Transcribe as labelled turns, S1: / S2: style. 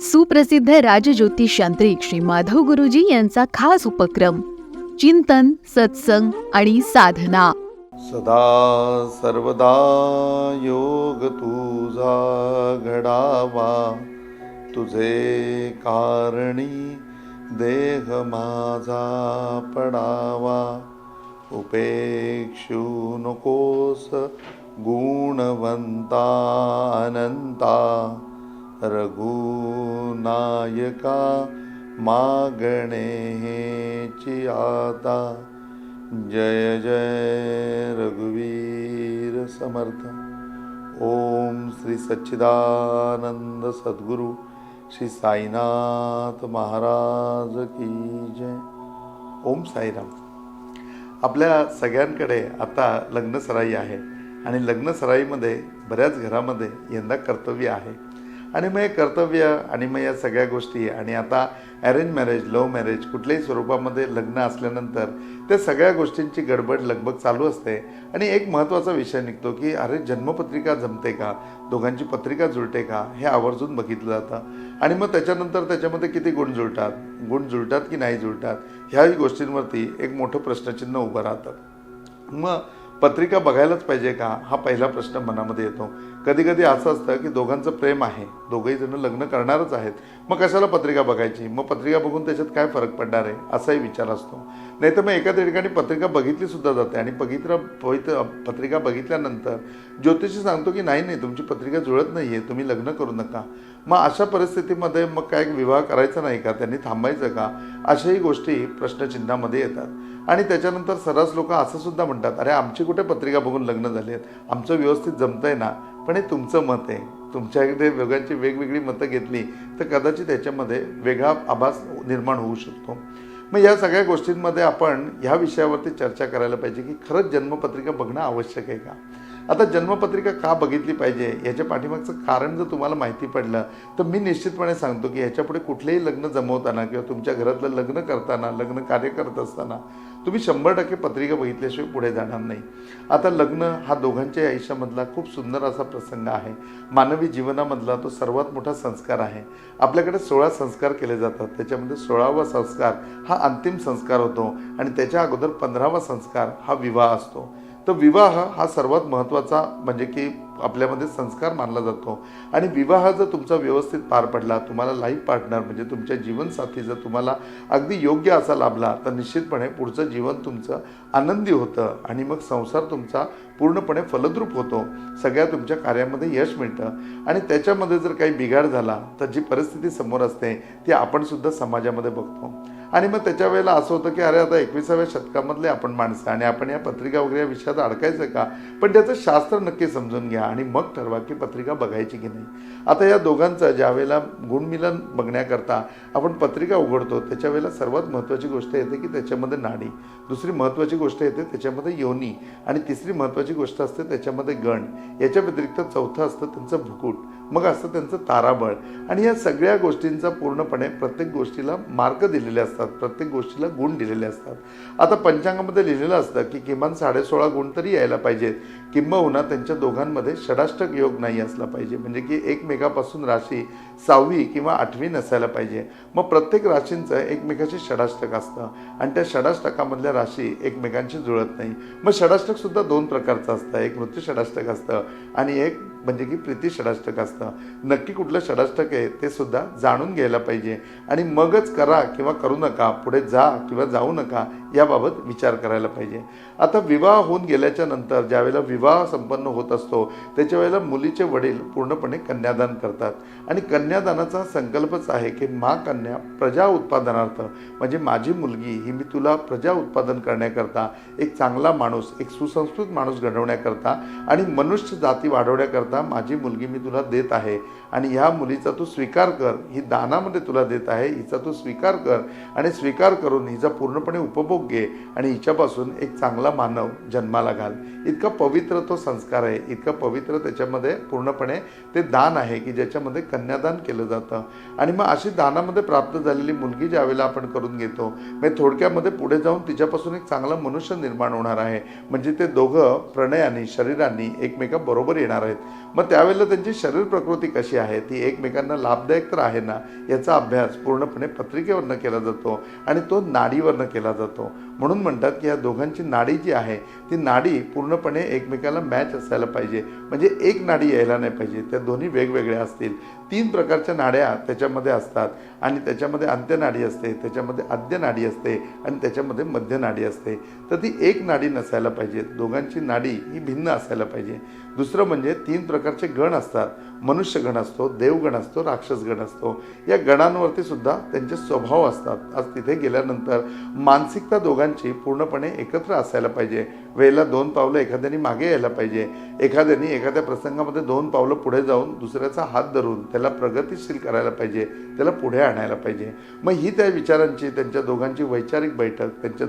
S1: सुप्रसिद्ध राजज्योतिष यांत्रिक श्री माधव गुरुजी यांचा खास उपक्रम चिंतन सत्संग आणि साधना.
S2: सदा सर्वदा योग तुझा घडावा. तुझे कारणी देह माझा पडावा. उपेक्षू नकोस गुणवंता अनंता रघुनायका मागणे आता. जय जय रघुवीर समर्थ. ओम श्री सच्चिदानंद सद्गुरु श्री साईनाथ महाराज की जय. ओम साईराम. आपल्या सगळ्यांकडे आता लग्नसराई आहे आणि लग्नसराईमध्ये बऱ्याच घरामध्ये यंदा कर्तव्य आहे. आणि मग हे कर्तव्य आणि मग या सगळ्या गोष्टी. आणि आता अरेंज मॅरेज लव्ह मॅरेज कुठल्याही स्वरूपामध्ये लग्न असल्यानंतर त्या सगळ्या गोष्टींची गडबड लगबग चालू असते. आणि एक महत्त्वाचा विषय निघतो की अरे जन्मपत्रिका जमते का? दोघांची पत्रिका जुळते का? हे आवर्जून बघितलं जातं. आणि मग त्याच्यानंतर त्याच्यामध्ये किती गुण जुळतात? गुण जुळतात की नाही जुळतात? ह्याही गोष्टींवरती एक मोठं प्रश्नचिन्ह उभं राहतं. मग पत्रिका बघायलाच पाहिजे का? हा पहिला प्रश्न मनामध्ये येतो. कधी कधी असं असतं की दोघांचं प्रेम आहे. दोघंही जण लग्न करणारच आहेत. मग कशाला पत्रिका बघायची? मग पत्रिका बघून त्याच्यात काय फरक पडणार आहे? असाही विचार असतो. नाही तर मग एखाद्या ठिकाणी पत्रिका बघितली सुद्धा जाते आणि बघितलं पवित्र पत्रिका बघितल्यानंतर ज्योतिषी सांगतो की नाही नाही तुमची पत्रिका जुळत नाही आहे तुम्ही लग्न करू नका. मग अशा परिस्थितीमध्ये मग काय विवाह करायचा नाही का? त्यांनी थांबायचं का? अशाही गोष्टी प्रश्नचिन्हामध्ये येतात. आणि त्याच्यानंतर सर्रास लोक असं सुद्धा म्हणतात अरे आमची कुठे पत्रिका बघून लग्न झाली आहेत? आमचं व्यवस्थित जमतंय ना? पण हे तुमचं मत आहे. तुमच्याकडे दोघांची वेगवेगळी मतं घेतली तर कदाचित त्याच्यामध्ये वेगळा आभास निर्माण होऊ शकतो. मग या सगळ्या गोष्टींमध्ये आपण ह्या विषयावरती चर्चा करायला पाहिजे की खरंच जन्मपत्रिका बघणं आवश्यक आहे का? आता जन्मपत्रिका का बघितली पाहिजे? याच्या पाठीमागचं कारण जर तुम्हाला माहिती पडलं तर मी निश्चितपणे सांगतो की ह्याच्यापुढे कुठलेही लग्न जमवताना किंवा तुमच्या घरातलं लग्न करताना लग्न कार्य करत असताना तुम्ही शंभर टक्के पत्रिका बघितल्याशिवाय पुढे जाणार नाही. आता लग्न हा दोघांच्या आयुष्यामधला खूप सुंदर असा प्रसंग आहे. मानवी जीवनामधला तो सर्वात मोठा संस्कार आहे. आपल्याकडे सोळा संस्कार केले जातात. त्याच्यामध्ये सोळावा संस्कार हा अंतिम संस्कार होतो आणि त्याच्या अगोदर पंधरावा संस्कार हा विवाह असतो. तर विवाह हा सर्वात महत्त्वाचा म्हणजे की आपल्यामध्ये संस्कार मानला जातो. आणि विवाह जर तुमचा व्यवस्थित पार पडला तुम्हाला लाईफ पार्टनर म्हणजे तुमच्या जीवनसाथी जर तुम्हाला अगदी योग्य असा लाभला तर निश्चितपणे पुढचं जीवन तुमचं आनंदी होतं आणि मग संसार तुमचा पूर्णपणे फलद्रूप होतो. सगळ्या तुमच्या कार्यामध्ये यश मिळतं. आणि त्याच्यामध्ये जर काही बिघाड झाला तर जी परिस्थिती समोर असते ती आपणसुद्धा समाजामध्ये बघतो. आणि मग त्याच्या वेळेला असं होतं की अरे आता एकविसाव्या शतकामधले आपण माणसं आणि आपण या पत्रिका वगैरे या विषयात अडकायचं का? पण त्याचं शास्त्र नक्की समजून घ्या. आणि मग ठरवा की पत्रिका बघायची की नाही. आता या दोघांचं ज्या वेळेला गुणमिलन बघण्याकरता आपण पत्रिका उघडतो त्याच्या वेळेला सर्वात महत्त्वाची गोष्ट येते की त्याच्यामध्ये नाडी. दुसरी महत्त्वाची गोष्ट येते त्याच्यामध्ये योनी. आणि तिसरी महत्त्वाची गोष्ट असते त्याच्यामध्ये गण. याच्या व्यतिरिक्त चौथं असतं त्यांचं भुकुट. मग असतं त्यांचं ताराबळ. आणि या सगळ्या गोष्टींचा पूर्णपणे प्रत्येक गोष्टीला मार्क दिलेले असतात प्रत्येक गोष्टीला गुण दिलेले असतात. आता पंचांगामध्ये लिहिलेलं असतं की किमान साडेसोळा गुण तरी यायला पाहिजेत. किंबहुना त्यांच्या दोघांमध्ये षडाष्टक योग नाही असला पाहिजे. म्हणजे की एकमेकापासून राशी सहावी किंवा आठवी नसायला पाहिजे. मग प्रत्येक राशींचं एकमेकाशी षडाष्टक असतं. आणि त्या षडाष्टकामधल्या राशी एकमेकांशी जुळत नाही. मग षडाष्टक सुद्धा दोन प्रकारचं असतं. एक मृत्यू षडाष्टक असतं आणि एक म्हणजे की प्रीती षडाष्टक असतं. नक्की कुठलं षडाष्टक आहे ते सुद्धा जाणून घ्यायला पाहिजे. आणि मगच करा किंवा करू नका पुढे जा किंवा जाऊ नका याबाबत विचार करायला पाहिजे. आता विवाह होऊन गेल्याच्यानंतर ज्यावेळेला विवाह संपन्न होत असतो त्याच्या वेळेला मुलीचे वडील पूर्णपणे कन्यादान करतात. आणि कन्यादानाचा संकल्पच आहे की मा कन्या प्रजा उत्पादनार्थ म्हणजे माझी मुलगी ही मी तुला प्रजा उत्पादन करण्याकरता एक चांगला माणूस एक सुसंस्कृत माणूस घडवण्याकरता आणि मनुष्य जाती वाढवण्याकरता माझी मुलगी मी तुला देत आहे. आणि ह्या मुलीचा तू स्वीकार कर. ही दानामध्ये तुला देत आहे हिचा तू स्वीकार कर. आणि स्वीकार करून हिचा पूर्णपणे उपभोग घे आणि हिच्यापासून एक चांगला मानव जन्माला घाल. इतका पवित्र तो संस्कार आहे. इतका पवित्र त्याच्यामध्ये पूर्णपणे ते दान आहे की ज्याच्यामध्ये कन्यादान केलं जातं. आणि मग अशी दानामध्ये प्राप्त झालेली मुलगी ज्यावेळेला आपण करून घेतो मग थोडक्यामध्ये पुढे जाऊन तिच्यापासून एक चांगला मनुष्य निर्माण होणार आहे. म्हणजे ते दोघं प्रणयाने शरीरांनी एकमेकाबरोबर येणार आहेत. मग त्यावेळेला त्यांची शरीर प्रकृती कशी आहे? ती एकमेकांना लाभदायक तर आहे ना? याचा अभ्यास पूर्णपणे पत्रिकेवरनं केला जातो आणि तो नाडीवरनं केला जातो. म्हणून म्हणतात की या दोघांची नाडी जी आहे ती नाडी पूर्णपणे एकमेकाला मॅच असायला पाहिजे. म्हणजे एक नाडी यायला नाही पाहिजे. त्या दोन्ही वेगवेगळ्या असतील. तीन प्रकारच्या नाड्या त्याच्यामध्ये असतात. आणि त्याच्यामध्ये अंत्यनाडी असते त्याच्यामध्ये आद्य नाडी असते आणि त्याच्यामध्ये मध्यनाडी असते. तर ती एक नाडी नसायला पाहिजे. दोघांची नाडी ही भिन्न असायला पाहिजे. दुसरं म्हणजे तीन प्रकारचे गण असतात. मनुष्य गण असतो देवगण असतो राक्षस गण असतो. या गणांवरती सुद्धा त्यांचे स्वभाव असतात. आज तिथे गेल्यानंतर मानसिकता दोघांची पूर्णपणे एकत्र असायला पाहिजे. वेळेला दोन पावलं एखाद्याने मागे यायला पाहिजे. एखाद्याने एखाद्या प्रसंगामध्ये दोन पावलं पुढे जाऊन दुसऱ्याचा हात धरून त्याला प्रगतिशील करायला पाहिजे त्याला पुढे आणायला पाहिजे. मग ही त्या विचारांची त्यांच्या दोघांची वैचारिक बैठक त्यांच्या